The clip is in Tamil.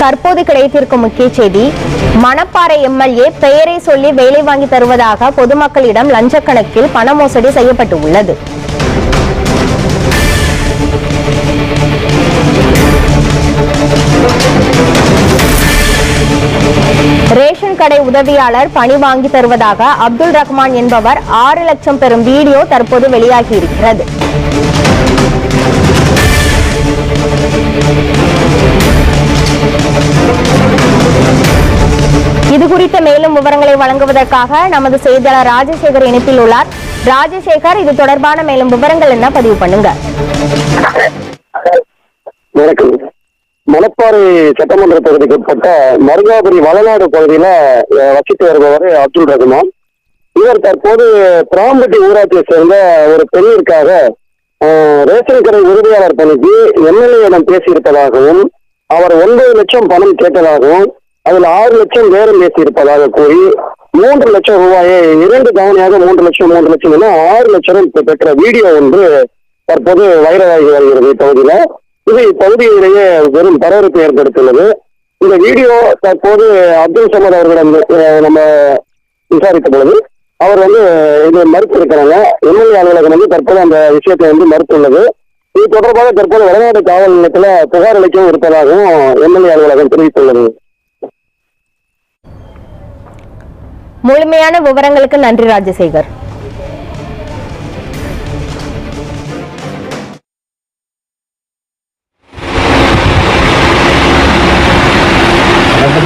தற்போது கிடைத்திருக்கும் முக்கிய செய்தி மணப்பாறை எம்எல்ஏ பெயரை சொல்லி வேலை வாங்கி தருவதாக பொதுமக்களிடம் லஞ்சக்கணக்கில் பண மோசடி செய்யப்பட்டு உள்ளது ரேஷன் கடை உதவியாளர் பணி வாங்கி தருவதாக அப்துல் ரஹ்மான் என்பவர் ஆறு லட்சம் பெறும் வீடியோ தற்போது வெளியாகி இருக்கிறது. குறித்த மேலும் விவரங்களை வழங்குவதற்காக நமது செய்தியாளர் ராஜசேகர் இணைப்பில் உள்ளார். ராஜசேகர் இது தொடர்பான மேலும் விவரங்கள் என்ன பதிவு பண்ணுங்க. வணக்கம். மணப்பாறை சட்டமன்ற தொகுதிக்கு உட்பட்ட மருகாபுரி வளநாடு பகுதியில வசித்து வருபவர் அப்துல் ரகுமான். இவர் தற்போது பிராம்பட்டி ஊராட்சியை சேர்ந்த ஒரு பெண்ணிற்காக ரேஷன் கடை உறுதியாளர் பணிக்கு எம்எல்ஏயிடம் பேசியிருப்பதாகவும் அவர் ஒன்பது லட்சம் பணம் கேட்டதாகவும் அதில் ஆறு லட்சம் பேரம் பேசியிருப்பதாக கூறி மூன்று லட்சம் ரூபாயை இரண்டு தவணையாக மூன்று லட்சம் மூன்று லட்சம் என ஆறு லட்சம் பெற்ற வீடியோ ஒன்று தற்போது வைரலாகி வருகிறது இப்பகுதியில இது இப்பகுதியிலேயே பெரும் பரபரப்பு ஏற்படுத்தியுள்ளது. இந்த வீடியோ தற்போது அப்துல் சமத் அவர்களிடம் நம்ம விசாரித்த பொழுது அவர் வந்து இது மறுத்து இருக்கிறாங்க எம்எல்ஏ அலுவலகம் வந்து தற்போது அந்த விஷயத்தை வந்து மறுத்துள்ளது. இது தொடர்பாக தற்போது வடநாடு காவல் நிலையத்தில் புகார் அளிக்கவும் இருப்பதாகவும் எம்எல்ஏ அலுவலகம் தெரிவித்துள்ளது. முழுமையான விவரங்களுக்கு நன்றி ராஜசேகர்.